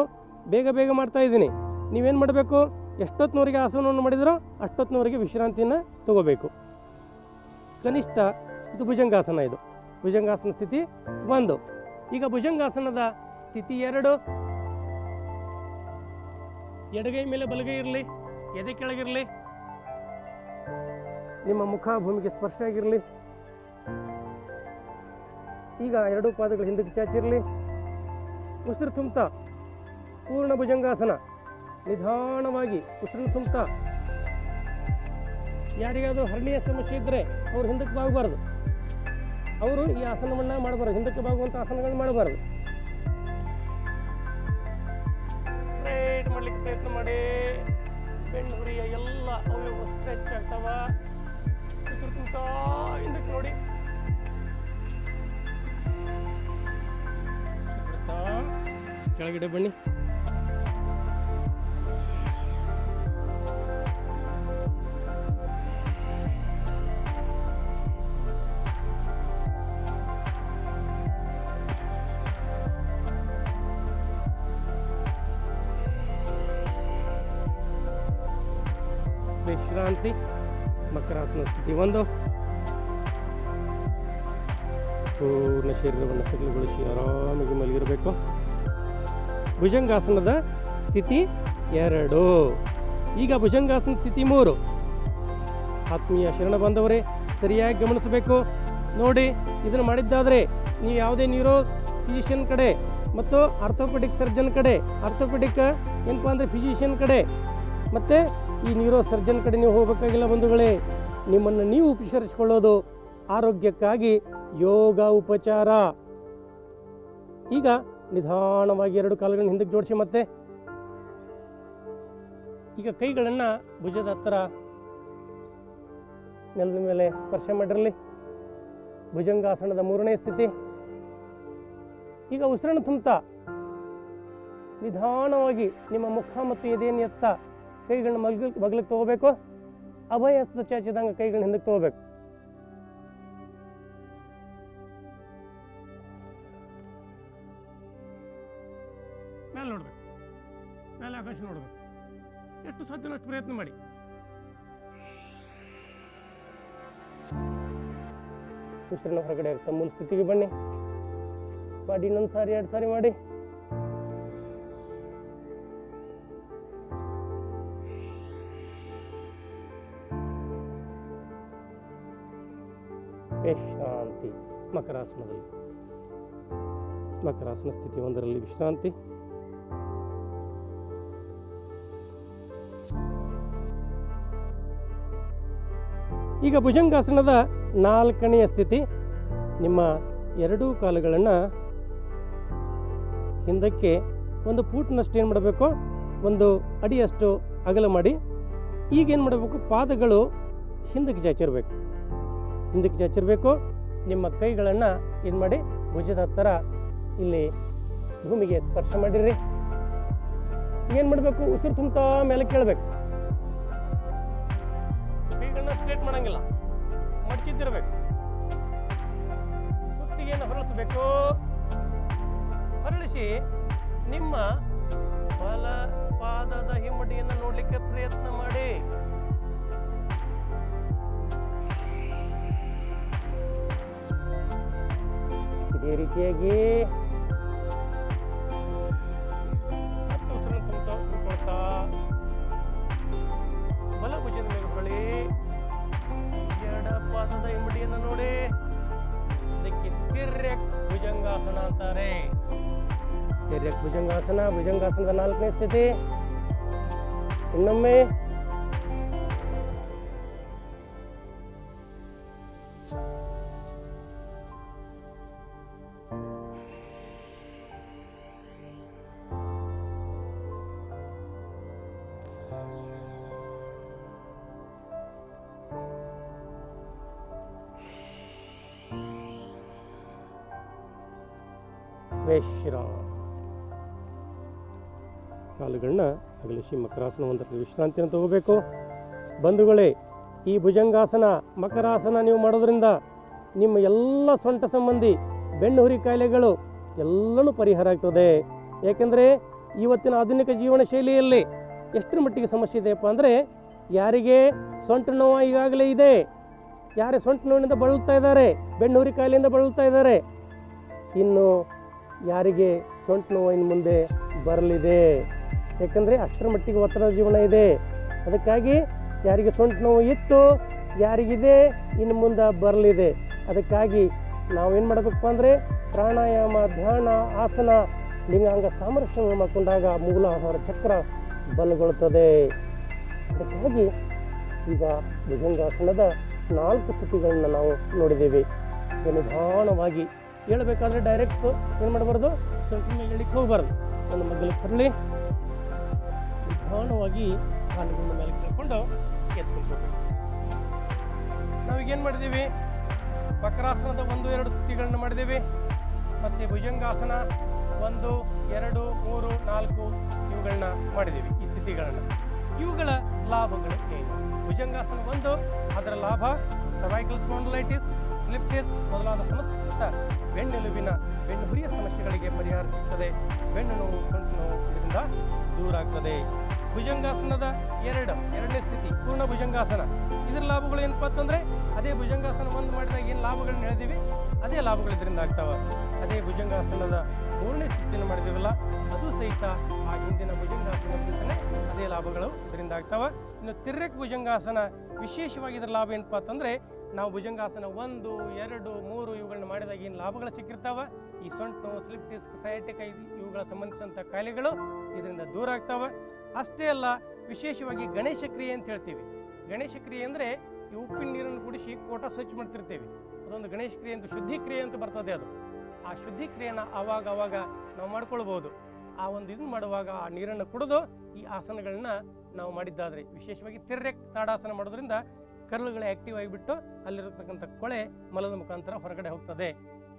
ಬೇಗ ಬೇಗ ಮಾಡ್ತಾ ಇದ್ದೀನಿ. ನೀವೇನು ಮಾಡಬೇಕು? ಎಷ್ಟೊತ್ತಿನವರೆಗೆ ಆಸನವನ್ನು ಮಾಡಿದರೋ ಅಷ್ಟೊತ್ತಿನವರೆಗೆ ವಿಶ್ರಾಂತಿಯನ್ನು ತಗೋಬೇಕು. ಕನಿಷ್ಠ ಇದು ಭುಜಂಗಾಸನ ಇದು. ಭುಜಂಗಾಸನ ಸ್ಥಿತಿ ಒಂದು. ಈಗ ಭುಜಂಗಾಸನದ ಸ್ಥಿತಿ ಎರಡು. ಎಡಗೈ ಮೇಲೆ ಬಲಗೈ ಇರಲಿ, ಎದೆ ಕೆಳಗಿರಲಿ. ನಿಮ್ಮ ಮುಖ ಭೂಮಿಗೆ ಸ್ಪರ್ಶ ಆಗಿರಲಿ ಈಗ ಎರಡು ಪಾದಗಳು ಹಿಂದಕ್ಕೆ ಚಾಚಿರಲಿ. ಉಸಿರು ತುಂಬ್ತಾ, ಪೂರ್ಣ ಭುಜಂಗಾಸನ. ನಿಧಾನವಾಗಿ ಉಸಿರು ತುಂಬ್ತಾ. ಯಾರಿಗಾದರೂ ಹರಣೀಯ ಸಮಸ್ಯೆ ಇದ್ದರೆ ಅವರು ಹಿಂದಕ್ಕೆ ಬಾಗಬಾರ್ದು. ಅವರು ಈ ಆಸನವನ್ನು ಮಾಡಬಾರ್ದು, ಹಿಂದಕ್ಕೆ ಬಾಗುವಂಥ ಆಸನಗಳನ್ನು ಮಾಡಬಾರ್ದು. ಸ್ಟ್ರೈಟ್ ಮಾಡ್ಲಿಕ್ಕೆ ಪ್ರಯತ್ನ ಮಾಡಿ. ಬೆಣ್ಣು ಹುರಿಯ ಎಲ್ಲ ಅವಯವ ಸ್ಟ್ರೆಚ್ ಆಗ್ತಾವ. ಉಸಿರು ತುಂಬ್ತಾ ಹಿಂದಕ್ಕೆ ನೋಡಿ. ಕೆಳಗಡೆ ಬನ್ನಿ. ಸ್ಥಿತಿ ಒಂದು. ಪೂರ್ಣ ಶರೀರವನ್ನು ಸಗಲುಗೊಳಿಸಿ ಆರಾಮಾಗಿ ಮಲಗಿರಬೇಕು. ಭುಜಂಗಾಸನದ ಸ್ಥಿತಿ ಎರಡು. ಈಗ ಭುಜಂಗಾಸನ ಸ್ಥಿತಿ ಮೂರು. ಆತ್ಮೀಯ ಶರಣ ಬಂದವರೇ, ಸರಿಯಾಗಿ ಗಮನಿಸಬೇಕು. ನೋಡಿ, ಇದನ್ನು ಮಾಡಿದ್ದಾದರೆ ನೀವು ಯಾವುದೇ ನ್ಯೂರೋ ಫಿಸಿಷಿಯನ್ ಕಡೆ ಮತ್ತು ಆರ್ಥೋಪೆಡಿಕ್ ಸರ್ಜನ್ ಕಡೆ ಆರ್ಥೋಪೆಡಿಕ್ ಏನಪ್ಪ ಅಂದರೆ ಫಿಸಿಷಿಯನ್ ಕಡೆ, ಮತ್ತು ಈ ನೀರೋ ಸರ್ಜನ್ ಕಡೆ ನೀವು ಹೋಗಬೇಕಾಗಿಲ್ಲ ಬಂಧುಗಳೇ, ನಿಮ್ಮನ್ನು ನೀವು ಉಪಚರಿಸ್ಕೊಳ್ಳೋದು ಆರೋಗ್ಯಕ್ಕಾಗಿ ಯೋಗ ಉಪಚಾರ. ಈಗ ನಿಧಾನವಾಗಿ ಎರಡು ಕಾಲುಗಳನ್ನ ಹಿಂದಕ್ಕೆ ಜೋಡಿಸಿ ಮತ್ತೆ. ಈಗ ಕೈಗಳನ್ನು ಭುಜದ ಹತ್ತಿರ ನೆಲದ ಮೇಲೆ ಸ್ಪರ್ಶ ಮಾಡಿರಲಿ. ಭುಜಂಗಾಸನದ ಮೂರನೇ ಸ್ಥಿತಿ. ಈಗ ಉಸಿರನ್ನು ತುಂಬ್ತಾ, ನಿಧಾನವಾಗಿ ನಿಮ್ಮ ಮುಖ ಮತ್ತು ಎದೆಯನ್ನು ಎತ್ತ ಕೈಗಳನ್ನ ಮಗ್ಲ ಮಗ್ಲಕ್ಕೆ ತಗೋಬೇಕು. ಅಭಯ ಹಸ್ತ ಚಾಚಿದಂಗೆ ಕೈಗಳನ್ನ ಹಿಂದಕ್ಕೆ ತಗೋಬೇಕು. ಮೇಲೆ ನೋಡ್ಬೇಕು. ಮೇಲೆ ಆಕಾಶ ನೋಡ್ಬೇಕು. ಎಷ್ಟು ಸಾಧ್ಯ ಅಷ್ಟು ಪ್ರಯತ್ನ ಮಾಡಿ. ಹೊರಗಡೆ ತಮ್ಮ ಮೂಲ ಸ್ಥಿತಿಗೆ ಬನ್ನಿ. ಮಾಡಿ ಇನ್ನೊಂದು ಸಾರಿ ಎರಡು ಸಾರಿ ಮಾಡಿ. ವಿಶ್ರಾಂತಿ. ಮಕರಾಸನದಲ್ಲಿ. ಮಕರಾಸನ ಸ್ಥಿತಿ ಒಂದರಲ್ಲಿ ವಿಶ್ರಾಂತಿ. ಈಗ ಭುಜಂಗಾಸನದ ನಾಲ್ಕನೆಯ ಸ್ಥಿತಿ. ನಿಮ್ಮ ಎರಡೂ ಕಾಲುಗಳನ್ನು ಹಿಂದಕ್ಕೆ ಒಂದು ಫೂಟ್ನಷ್ಟು ಏನು ಮಾಡಬೇಕು? ಒಂದು ಅಡಿಯಷ್ಟು ಅಗಲ ಮಾಡಿ. ಈಗೇನು ಮಾಡಬೇಕು? ಪಾದಗಳು ಹಿಂದಕ್ಕೆ ಚಾಚಿರಬೇಕು ಹಿಂದಕ್ಕೆ ಚಚ್ಚಿರಬೇಕು ನಿಮ್ಮ ಕೈಗಳನ್ನು ಏನು ಮಾಡಿ ಭುಜದ ಹತ್ತಿರ ಇಲ್ಲಿ ಭೂಮಿಗೆ ಸ್ಪರ್ಶ ಮಾಡಿರಿ. ಏನು ಮಾಡಬೇಕು? ಉಸಿರು ತುಂಬ್ತಾ ಮೇಲೆ ಕೇಳಬೇಕು. ಕೈಗಳನ್ನ ಸ್ಟ್ರೇಟ್ ಮಾಡಂಗಿಲ್ಲ. ಮಡಚಿದ್ದಿರಬೇಕು. ಕುತ್ತಿಗೆಯನ್ನು ಹೊರಳಿಸಬೇಕು. ಹೊರಳಿಸಿ ನಿಮ್ಮ ಬಲ ಪಾದದ ಹಿಮ್ಮಡಿಯನ್ನು ನೋಡಲಿಕ್ಕೆ ಪ್ರಯತ್ನ ಮಾಡಿ. ಇದೇ ರೀತಿಯಾಗಿ. ಮತ್ತೆ ಉಸಿರನ್ನು ತುಂಬ್ತಾ ತುಂಬಿಕೊಳ್ತಾ. ಬಲ ಭುಜದ ಮೇಲೆ ಹೊಳಿ ಎಡ ಪಾದದ ಹಿಮ್ಮಡಿಯನ್ನು ನೋಡಿ. ಅದಕ್ಕೆ ತಿರ್ಯಕ್ ಭುಜಂಗಾಸನ ಅಂತಾರೆ. ತಿರ್ಯಕ್ ಭುಜಂಗಾಸನ, ಭುಜಂಗಾಸನದ ನಾಲ್ಕನೇ ಸ್ಥಿತಿ. ಇನ್ನೊಮ್ಮೆ ವಿಶ್ರಾಮ ಕಾಲುಗಳನ್ನ ಅಗಲಿಸಿ ಮಕರಾಸನ ಒಂದರಲ್ಲಿ ವಿಶ್ರಾಂತಿಯನ್ನು ತಗೋಬೇಕು. ಬಂಧುಗಳೇ, ಈ ಭುಜಂಗಾಸನ, ಮಕರಾಸನ ನೀವು ಮಾಡೋದ್ರಿಂದ ನಿಮ್ಮ ಎಲ್ಲ ಸೊಂಟ ಸಂಬಂಧಿ ಬೆನ್ನು ಹುರಿ ಕಾಯಿಲೆಗಳು ಎಲ್ಲನೂ ಪರಿಹಾರ ಆಗ್ತದೆ. ಯಾಕೆಂದರೆ ಇವತ್ತಿನ ಆಧುನಿಕ ಜೀವನ ಶೈಲಿಯಲ್ಲಿ ಎಷ್ಟರ ಮಟ್ಟಿಗೆ ಸಮಸ್ಯೆ ಇದೆಯಪ್ಪ ಅಂದರೆ ಯಾರಿಗೆ ಸೊಂಟ ನೋವು ಈಗಾಗಲೇ ಇದೆ. ಯಾರೇ ಸೊಂಟ ನೋವಿನಿಂದ ಬಳಲ್ತಾ ಇದ್ದಾರೆ ಹುರಿ ಕಾಯಿಲೆಯಿಂದ ಬಳಲ್ತಾ ಇದ್ದಾರೆ. ಇನ್ನು ಯಾರಿಗೆ ಸೊಂಟ ನೋವು ಇನ್ನು ಮುಂದೆ ಬರಲಿದೆ? ಯಾಕಂದರೆ ಅಷ್ಟರ ಮಟ್ಟಿಗೆ ಒತ್ತಡದ ಜೀವನ ಇದೆ. ಅದಕ್ಕಾಗಿ ಯಾರಿಗೆ ಸೊಂಟ ನೋವು ಇತ್ತು, ಯಾರಿಗಿದೆ, ಇನ್ನು ಮುಂದೆ ಬರಲಿದೆ. ಅದಕ್ಕಾಗಿ ನಾವು ಏನು ಮಾಡಬೇಕಪ್ಪ ಅಂದರೆ ಪ್ರಾಣಾಯಾಮ, ಧ್ಯಾನ, ಆಸನ, ಲಿಂಗಾಂಗ ಸಾಮರಸ್ಯವನ್ನು ಮಾಡಿಕೊಂಡಾಗ ಮೂಲಾಧಾರ ಚಕ್ರ ಬಲಗೊಳ್ಳುತ್ತದೆ ಅದಕ್ಕಾಗಿ ಈಗ ಭುಜಂಗಾಸನದ ನಾಲ್ಕು ಸ್ಥಿತಿಗಳನ್ನು ನಾವು ನೋಡಿದ್ದೇವೆ. ನಿಧಾನವಾಗಿ ಹೇಳ್ಬೇಕಾದ್ರೆ ಡೈರೆಕ್ಟ್ ಏನು ಮಾಡಬಾರ್ದು? ಸ್ವಲ್ಪ ಹೇಳಲಿಕ್ಕೆ ಹೋಗಬಾರ್ದು. ಒಂದು ಮಗ್ಗಲಿಗೆ ಬರಲಿ ನಿಧಾನವಾಗಿ ಕಾಲುಗಳನ್ನ ಮೇಲೆ ಕೇಳ್ಕೊಂಡು ಎತ್ಕೊಂಡು ನಾವೀಗೇನು ಮಾಡಿದ್ದೀವಿ ವಕ್ರಾಸನದ ಒಂದು, ಎರಡು ಸ್ಥಿತಿಗಳನ್ನ ಮಾಡಿದ್ದೀವಿ ಮತ್ತು ಭುಜಂಗಾಸನ ಒಂದು, ಎರಡು, ಮೂರು, ನಾಲ್ಕು ಇವುಗಳನ್ನ ಮಾಡಿದ್ದೀವಿ ಈ ಸ್ಥಿತಿಗಳನ್ನು. ಇವುಗಳ ಲಾಭಗಳು ಏನು? ಭುಜಂಗಾಸನ ಒಂದು, ಅದರ ಲಾಭ ಸರ್ವೈಕಲ್ ಸ್ಪಾಂಡಲೈಟಿಸ್ ಸ್ಲಿಪ್ ಡಿಸ್ಕ್ ಮೊದಲಾದ ಸಮಸ್ತ ಬೆನ್ನೆಲುಬಿನ ಬೆನ್ನು ಹುರಿಯ ಸಮಸ್ಯೆಗಳಿಗೆ ಪರಿಹಾರ ಸಿಗ್ತದೆ. ಬೆನ್ನು ನೋವು, ಸೊಂಟು ನೋವು ಇದರಿಂದ ದೂರ ಆಗ್ತದೆ ಭುಜಂಗಾಸನದ ಎರಡು, ಎರಡನೇ ಸ್ಥಿತಿ, ಪೂರ್ಣ ಭುಜಂಗಾಸನ. ಇದರ ಲಾಭಗಳು ಏನಪ್ಪ ಅಂತಂದರೆ, ಅದೇ ಭುಜಂಗಾಸನ ಒಂದು ಮಾಡಿದಾಗ ಏನು ಲಾಭಗಳನ್ನ ಹೇಳಿದೀವಿ? ಅದೇ ಲಾಭಗಳು ಇದರಿಂದ ಆಗ್ತಾವ. ಅದೇ ಭುಜಂಗಾಸನದ ಮೂರನೇ ಸ್ಥಿತಿಯನ್ನು ಮಾಡಿದೀವಲ್ಲ, ಅದು ಸಹಿತ ಆ ಹಿಂದಿನ ಭುಜಂಗಾಸನದಿಂದಲೇ ಅದೇ ಲಾಭಗಳು ಇದರಿಂದ ಆಗ್ತಾವ. ಇನ್ನು ತಿರ್ರೆಕ್ ಭುಜಂಗಾಸನ, ವಿಶೇಷವಾಗಿ ಇದರ ಲಾಭ ಏನಪ್ಪ ಅಂತಂದ್ರೆ ನಾವು ಭುಜಂಗಾಸನ ಒಂದು, ಎರಡು, ಮೂರು ಇವುಗಳನ್ನ ಮಾಡಿದಾಗ ಏನು ಲಾಭಗಳು ಸಿಕ್ಕಿರ್ತಾವೆ? ಈ ಸೊಂಟು ಸ್ಲಿಪ್ ಡಿಸ್ಕ್, ಸಯಾಟಿಕ ಇವುಗಳ ಸಂಬಂಧಿಸಿದಂಥ ಕಾಯಿಲೆಗಳು ಇದರಿಂದ ದೂರ ಆಗ್ತಾವೆ. ಅಷ್ಟೇ ಅಲ್ಲ, ವಿಶೇಷವಾಗಿ ಗಣೇಶ ಕ್ರಿಯೆ ಅಂತ ಹೇಳ್ತೀವಿ. ಗಣೇಶ ಕ್ರಿಯೆ ಅಂದರೆ ಈ ಉಪ್ಪಿನ ನೀರನ್ನು ಕುಡಿಸಿ ಕೋಟ ಸ್ವಚ್ಛ ಮಾಡ್ತಿರ್ತೀವಿ. ಅದೊಂದು ಗಣೇಶ ಕ್ರಿಯೆ ಅಂತ, ಶುದ್ಧಿ ಕ್ರಿಯೆ ಅಂತ ಬರ್ತದೆ ಅದು. ಆ ಶುದ್ಧಿ ಕ್ರಿಯೆನ ಆವಾಗ ಆವಾಗ ನಾವು ಮಾಡ್ಕೊಳ್ಬೋದು. ಆ ಒಂದು ಇದನ್ನು ಮಾಡುವಾಗ ಆ ನೀರನ್ನು ಕುಡಿದು ಈ ಆಸನಗಳನ್ನ ನಾವು ಮಾಡಿದ್ದಾದ್ರೆ, ವಿಶೇಷವಾಗಿ ತಿರ್ರೆಕ್ ತಾಡಾಸನ ಮಾಡೋದ್ರಿಂದ ಕರ್ಲುಗಳು ಆ್ಯಕ್ಟಿವ್ ಆಗಿಬಿಟ್ಟು ಅಲ್ಲಿರತಕ್ಕಂಥ ಕೊಳೆ ಮಲದ ಮುಖಾಂತರ ಹೊರಗಡೆ ಹೋಗ್ತದೆ.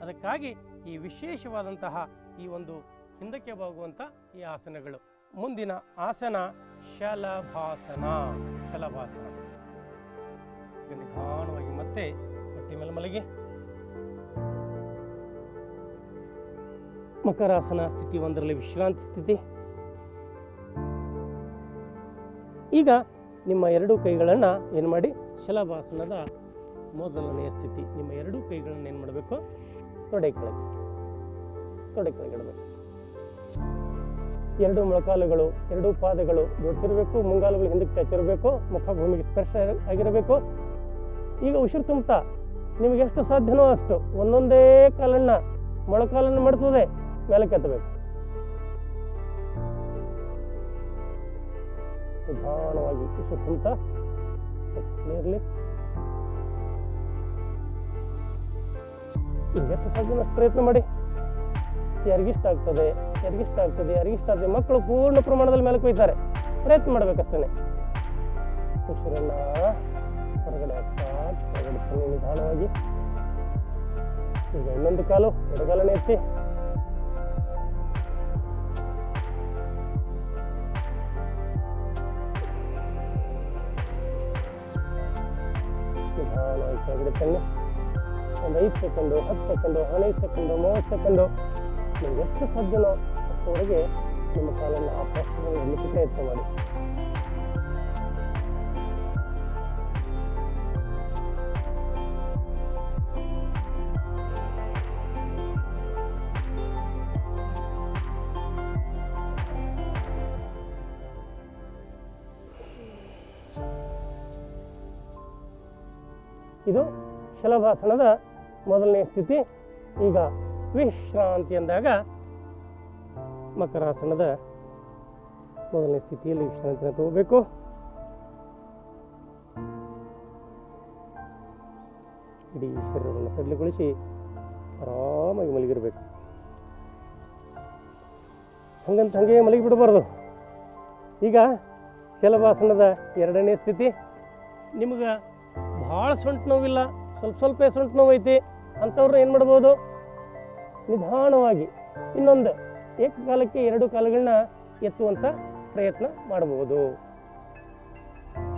ಅದಕ್ಕಾಗಿ ಈ ವಿಶೇಷವಾದಂತಹ ಈ ಒಂದು ಹಿಂದಕ್ಕೆ ಹೋಗುವಂಥ ಈ ಆಸನಗಳು. ಮುಂದಿನ ಆಸನ ಶಲಭಾಸನ. ಶಲಭಾಸನ. ಈಗ ನಿಧಾನವಾಗಿ ಮತ್ತೆ ಹೊಟ್ಟೆ ಮೇಲೆ ಮಲಗಿ. ಮಕರಾಸನ ಸ್ಥಿತಿ ಒಂದರಲ್ಲಿ ವಿಶ್ರಾಂತಿ ಸ್ಥಿತಿ. ಈಗ ನಿಮ್ಮ ಎರಡೂ ಕೈಗಳನ್ನು ಏನು ಮಾಡಿ? ಶಲಭಾಸನದ ಮೊದಲನೆಯ ಸ್ಥಿತಿ. ನಿಮ್ಮ ಎರಡೂ ಕೈಗಳನ್ನು ಏನು ಮಾಡಬೇಕು? ತೊಡೆ ಕೆಳಗೆ ತೊಡೆ ಕೆಳಗೆ ಇಡಬೇಕು. ಎರಡು ಮೊಳಕಾಲುಗಳು, ಎರಡು ಪಾದಗಳು ಜೋಡಿಸಿರಬೇಕು. ಮುಂಗಾಲುಗಳು ಹಿಂದಕ್ಕೆ ಚಾಚಿರಬೇಕು ಮುಖ ಭೂಮಿಗೆ ಸ್ಪರ್ಶ ಆಗಿರಬೇಕು. ಈಗ ಉಸಿರು ತುಂಬುತ್ತಾ ನಿಮಗೆ ಎಷ್ಟು ಸಾಧ್ಯನೋ ಅಷ್ಟು ಒಂದೊಂದೇ ಕಾಲನ್ನು ಮೊಳಕಾಲನ್ನು ಮಡಿಸೋದೆ ಮೇಲಕ್ಕೆ ಎತ್ತಬೇಕು ನಿಧಾನವಾಗಿ ಇರಲಿ. ಎಷ್ಟು ಅಷ್ಟು ಪ್ರಯತ್ನ ಮಾಡಿ. ಯಾರಿಗಿಷ್ಟ ಆಗ್ತದೆ ಯಾರಿಗಿಷ್ಟ ಆಗ್ತದೆ ಯಾರಿಗಿಷ್ಟ ಆಗ್ತದೆ, ಮಕ್ಕಳು ಪೂರ್ಣ ಪ್ರಮಾಣದಲ್ಲಿ ಮೇಲೆ ಕೊಯ್ತಾರೆ. ಪ್ರಯತ್ನ ಮಾಡ್ಬೇಕಷ್ಟೇ ಉಸಿರನ್ನ ಹೊರಗಡೆ ಹಾಕ್ತಾ ಹೊರಗಡೆ ನಿಧಾನವಾಗಿ. ಈಗ ಇನ್ನೊಂದು ಕಾಲು ಎಡಗಾಲನೇ ಎತ್ತಿ. ಕೆಳಗಡೆ ಕಣ್ಣು ಒಂದು ಐದು ಸೆಕೆಂಡು, ಹತ್ತು ಸೆಕೆಂಡು ಹದಿನೈದು ಸೆಕೆಂಡು, ಮೂವತ್ತು ಸೆಕೆಂಡು, ನಿಮ್ಗೆ ಎಷ್ಟು ಸಾಧ್ಯನೋ ಅಷ್ಟರವರೆಗೆ ನಿಮ್ಮ ಕಾಲನ್ನು ಆ ಇಡಲಿಕ್ಕೆ ಪ್ರಯತ್ನ ಮಾಡಿ ಶಲಭಾಸನದ ಮೊದಲನೇ ಸ್ಥಿತಿ ಈಗ ವಿಶ್ರಾಂತಿ ಅಂದಾಗ ಮಕರಾಸನದ ಮೊದಲನೇ ಸ್ಥಿತಿಯಲ್ಲಿ ವಿಶ್ರಾಂತಿನ ತಗೋಬೇಕು. ಇಡೀ ಶರೀರವನ್ನು ಸಡಿಲಗೊಳಿಸಿ ಆರಾಮಾಗಿ ಮಲಗಿರಬೇಕು. ಹಂಗಂತ ಹಂಗೆ ಮಲಗಿ ಬಿಡಬಾರ್ದು ಈಗ ಶಲಭಾಸನದ ಎರಡನೇ ಸ್ಥಿತಿ, ನಿಮಗೆ ಭಾಳ ಸೊಂಟು ನೋವಿಲ್ಲ ಸ್ವಲ್ಪ ಸ್ವಲ್ಪ ಸೊಂಟು ನೋವು ಐತಿ ಅಂಥವ್ರನ್ನ ಏನು ಮಾಡ್ಬೋದು? ನಿಧಾನವಾಗಿ ಇನ್ನೊಂದು ಏಕಕಾಲಕ್ಕೆ ಎರಡು ಕಾಲುಗಳನ್ನ ಎತ್ತುವಂಥ ಪ್ರಯತ್ನ ಮಾಡಬಹುದು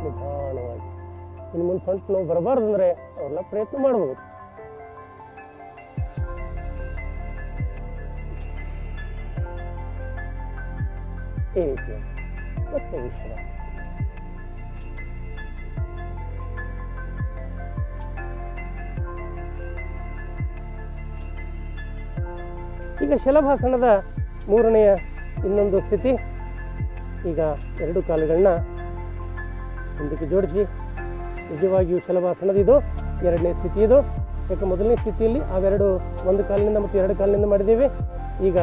ನಿಧಾನವಾಗಿ. ಇನ್ನು ಮುಂದೆ ಸೊಂಟ ನೋವು ಬರಬಾರ್ದು ಅಂದರೆ ಅವ್ರನ್ನ ಪ್ರಯತ್ನ ಮಾಡಬಹುದು ಈ ರೀತಿ ಮತ್ತೆ ವಿಶ್ರಾಂತಿ ಈಗ ಶಲಭಾಸನದ ಮೂರನೆಯ ಇನ್ನೊಂದು ಸ್ಥಿತಿ. ಈಗ ಎರಡು ಕಾಲುಗಳನ್ನ ಹಿಂದಕ್ಕೆ ಜೋಡಿಸಿ. ನಿಜವಾಗಿಯೂ ಶಲಭಾಸನದಿದು ಎರಡನೇ ಸ್ಥಿತಿ ಇದು. ಯಾಕೆ ಮೊದಲನೇ ಸ್ಥಿತಿಯಲ್ಲಿ ಅವೆರಡು ಒಂದು ಕಾಲಿನಿಂದ ಮತ್ತು ಎರಡು ಕಾಲಿನಿಂದ ಮಾಡಿದ್ದೀವಿ. ಈಗ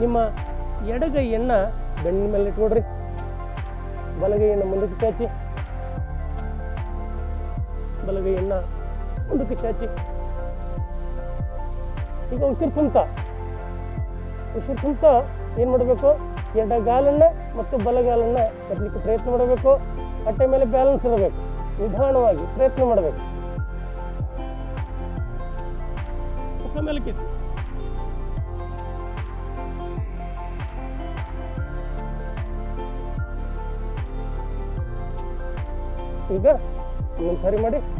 ನಿಮ್ಮ ಎಡಗೈಯನ್ನು ಬೆಣ್ಣಿನ ಮೇಲೆ ಇಟ್ಕೊಡ್ರಿ. ಬಲಗೈಯನ್ನು ಮುಂದಕ್ಕೆ ಚಾಚಿ. ಬಲಗೈಯನ್ನು ಮುಂದಕ್ಕೆ ಚಾಚಿ. ಈಗ ಉಸಿರು ತುಂಬ್ತಾ ತುಂಬ್ತಾ ಏನು ಮಾಡಬೇಕು? ಎಡಗಾಲನ್ನ ಮತ್ತು ಬಲಗಾಲನ್ನ ಕಟ್ಟಲಿಕ್ಕೆ ಪ್ರಯತ್ನ ಮಾಡಬೇಕು. ಹೊಟ್ಟೆ ಮೇಲೆ ಬ್ಯಾಲೆನ್ಸ್ ಇರಬೇಕು ನಿಧಾನವಾಗಿ ಪ್ರಯತ್ನ ಮಾಡಬೇಕು. ಮುಖ ಮೇಲೆ ಈಗ ಇನ್ನೊಂದು ಸರಿ ಮಾಡಿ.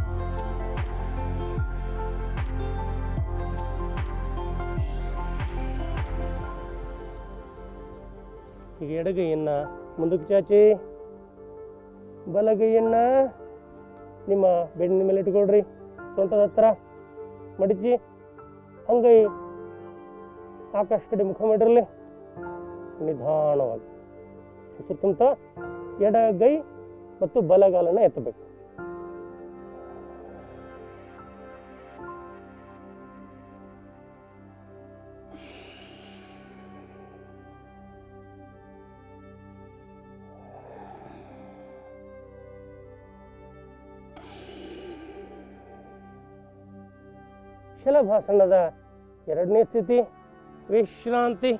ಎಡಗೈಯನ್ನ ಮುಂದಕ್ಕೆ ಚಾಚಿ. ಬಲಗೈಯನ್ನ ನಿಮ್ಮ ಬೆನ್ನಿನ ಮೇಲೆ ಇಟ್ಕೊಳ್ರಿ. ಸೊಂಟದ ಹತ್ರ ಮಡಿಚಿ. ಹಂಗೈ ಆಕಾಶ ಕಡೆ ಮುಖ ಮಾಡಿರಲಿ. ನಿಧಾನವಾಗಿ. ಸುತ್ತಮುತ್ತ ಎಡಗೈ ಮತ್ತು ಬಲಗಾಲನ ಎತ್ತಬೇಕು. ಶಲಭಾಸನದ ಎರಡನೇ ಸ್ಥಿತಿ, ವಿಶ್ರಾಂತಿ.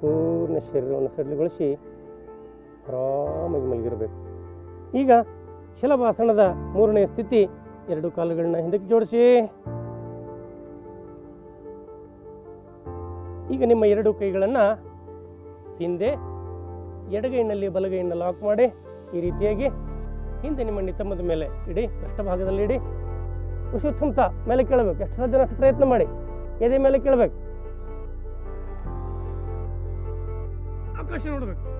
ಪೂರ್ಣ ಶರೀರವನ್ನು ಸಡಿಲಗೊಳಿಸಿ ಆರಾಮಾಗಿ ಮಲಗಿರಬೇಕು. ಈಗ ಶಲಭಾಸನದ ಮೂರನೇ ಸ್ಥಿತಿ, ಎರಡು ಕಾಲುಗಳನ್ನ ಹಿಂದಕ್ಕೆ ಜೋಡಿಸಿ. ಈಗ ನಿಮ್ಮ ಎರಡು ಕೈಗಳನ್ನು ಹಿಂದೆ ಎಡಗೈನಲ್ಲಿ ಬಲಗೈನ ಲಾಕ್ ಮಾಡಿ ಈ ರೀತಿಯಾಗಿ ಹಿಂದೆ ನಿಮ್ಮ ನಿತಂಬದ ಮೇಲೆ ಇಡಿ, ಎಷ್ಟ ಭಾಗದಲ್ಲಿ ಇಡಿ. ಉಸಿ ತುಂಬ್ತಾ, ಮೇಲೆ ಕೇಳಬೇಕು. ಎಷ್ಟು ಸಾಧ್ಯ ಅಷ್ಟು ಪ್ರಯತ್ನ ಮಾಡಿ. ಎದೆ ಮೇಲೆ ಕೇಳಬೇಕು. ಆಕಾಶ ನೋಡಬೇಕು.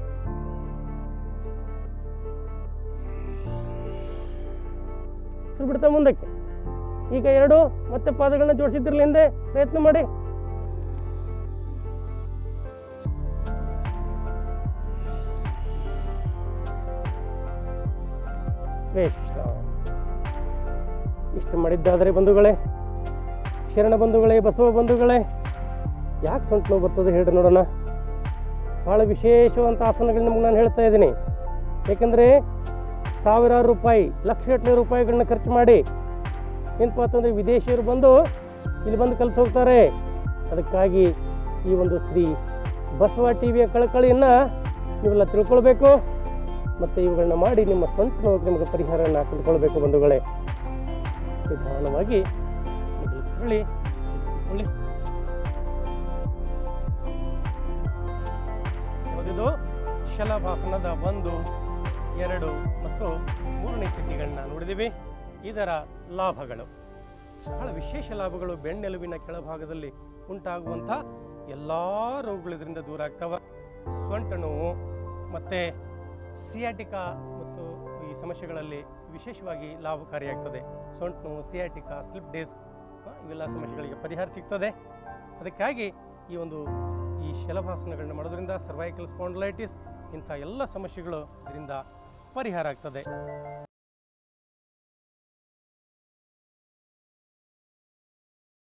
ಬಿಡ್ತಾ ಮುಂದಕ್ಕೆ. ಈಗ ಎರಡು ಮತ್ತೆ ಪಾದಗಳನ್ನ ಜೋಡಿಸಿದ್ರಲ್ಲಿ ಹಿಂದೆ ಪ್ರಯತ್ನ ಮಾಡಿ. ವಿಶ್ರಾಮ್. ಇಷ್ಟು ಮಾಡಿದ್ದಾದರೆ ಬಂಧುಗಳೇ, ಶರಣ ಬಂಧುಗಳೇ, ಬಸವ ಬಂಧುಗಳೇ, ಯಾಕೆ ಸೊಂಟು ನೋವು ಬರ್ತದೆ ಹೇಳಿ ನೋಡೋಣ. ಭಾಳ ವಿಶೇಷವಾದ ಆಸನಗಳು ನಿಮ್ಗೆ ನಾನು ಹೇಳ್ತಾ ಇದ್ದೀನಿ. ಏಕೆಂದರೆ ಸಾವಿರಾರು ರೂಪಾಯಿ, ಲಕ್ಷಗಟ್ಟಲೆ ರೂಪಾಯಿಗಳನ್ನ ಖರ್ಚು ಮಾಡಿ ಏನಪ್ಪ ಅಂತಂದರೆ ವಿದೇಶಿಯರು ಬಂದು ಇಲ್ಲಿ ಬಂದು ಕಲಿತು ಹೋಗ್ತಾರೆ. ಅದಕ್ಕಾಗಿ ಈ ಒಂದು ಶ್ರೀ ಬಸವ ಟಿ ವಿಯ ಕಳಕಳಿಯನ್ನು ನೀವೆಲ್ಲ ತಿಳ್ಕೊಳ್ಬೇಕು. ಮತ್ತು ಇವುಗಳನ್ನ ಮಾಡಿ ನಿಮ್ಮ ಸ್ವಂತ ನೋವು ನಿಮಗೆ ಪರಿಹಾರವನ್ನು ಕಂಡುಕೊಳ್ಬೇಕು ಬಂಧುಗಳೇ. ನಿಧಾನವಾಗಿ ಓದಿದ್ದು ಶಲಭಾಸನದ ಒಂದು, ಎರಡು ಮತ್ತು ಮೂರನೇ ಸ್ಥಿತಿಗಳನ್ನ ನೋಡಿದ್ದೀವಿ. ಇದರ ಲಾಭಗಳು. ಬಹಳ ವಿಶೇಷ ಲಾಭಗಳು ಬೆನ್ನೆಲುಬಿನ ಕೆಳಭಾಗದಲ್ಲಿ ಉಂಟಾಗುವಂಥ ಎಲ್ಲ ರೋಗಗಳು ದೂರ ಆಗ್ತವೆ. ಸೊಂಟ ನೋವು ಮತ್ತು ಸಿಯಾಟಿಕಾ ಮತ್ತು ಈ ಸಮಸ್ಯೆಗಳಲ್ಲಿ ವಿಶೇಷವಾಗಿ ಲಾಭಕಾರಿಯಾಗ್ತದೆ. ಸೊಂಟು ಸಿಯಾಟಿಕಾ ಸ್ಲಿಪ್ ಡಿಸ್ಕ್ ಆ, ಇವೆಲ್ಲ ಸಮಸ್ಯೆಗಳಿಗೆ ಪರಿಹಾರ ಸಿಗ್ತದೆ. ಅದಕ್ಕಾಗಿ ಈ ಒಂದು ಈ ಶಲಭಾಸನಗಳನ್ನ ಮಾಡೋದ್ರಿಂದ ಸರ್ವೈಕಲ್ ಸ್ಪಾಂಡ್ಲೈಟಿಸ್ ಇಂಥ ಎಲ್ಲ ಸಮಸ್ಯೆಗಳು ಇದರಿಂದ ಪರಿಹಾರ ಆಗ್ತದೆ.